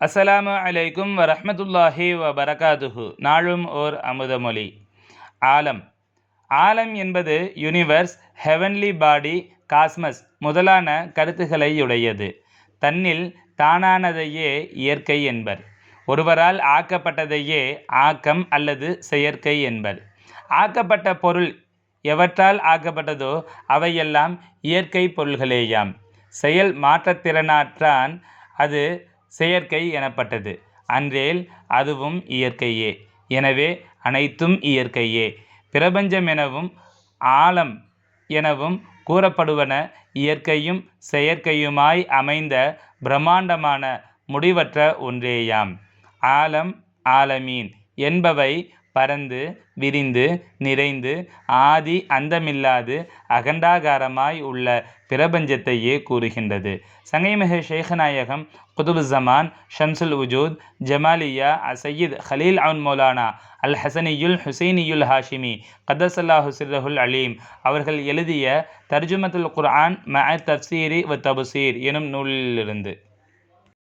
அஸ்ஸலாமு அலைக்கும் வரமத்துல்லாஹி வபரகாதுஹு. நாளும் ஓர் அமுதமொழி. ஆலம். ஆலம் என்பது யுனிவர்ஸ் ஹெவன்லி பாடி காஸ்மஸ் முதலான கருத்துக்களையுடையது தன்னில் தானானதையே இயற்கை என்பர். ஒருவரால் ஆக்கப்பட்டதையே ஆக்கம் அல்லது செயற்கை என்பர். ஆக்கப்பட்ட பொருள் எவற்றால் ஆக்கப்பட்டதோ அவையெல்லாம் இயற்கை பொருள்களேயாம். செயல் மாற்றத்திறனாற்றான் அது செயற்கை எனப்பட்டது. அன்றேல் அதுவும் இயற்கையே. எனவே அனைத்தும் இயற்கையே. பிரபஞ்சம் எனவும் ஆலம் எனவும் கூறப்படுவன இயற்கையும் செயற்கையுமாய் அமைந்த பிரம்மாண்டமான முடிவற்ற ஒன்றேயாம். ஆலம் ஆலமீன் என்பவை பரந்து விரிந்து நிறைந்து ஆதி அந்தமில்லாது அகண்டாகாரமாய் உள்ள பிரபஞ்சத்தையே கூறுகின்றது. சங்கைமிகு ஷேகநாயகம் குதுபு ஜமான் ஷம்சுல் உஜூத் ஜமாலியா சையீத் ஹலீல் அவுன் மௌலானா அல் ஹசனியுல் ஹுசைனியுல் ஹாஷிமி கதசல்லா சிர்ரஹுல் அலீம் அவர்கள் எழுதிய தர்ஜுமத்துல் குர்ஆன் ம தப்சீரி வ தபுசீர் எனும் நூலிலிருந்து.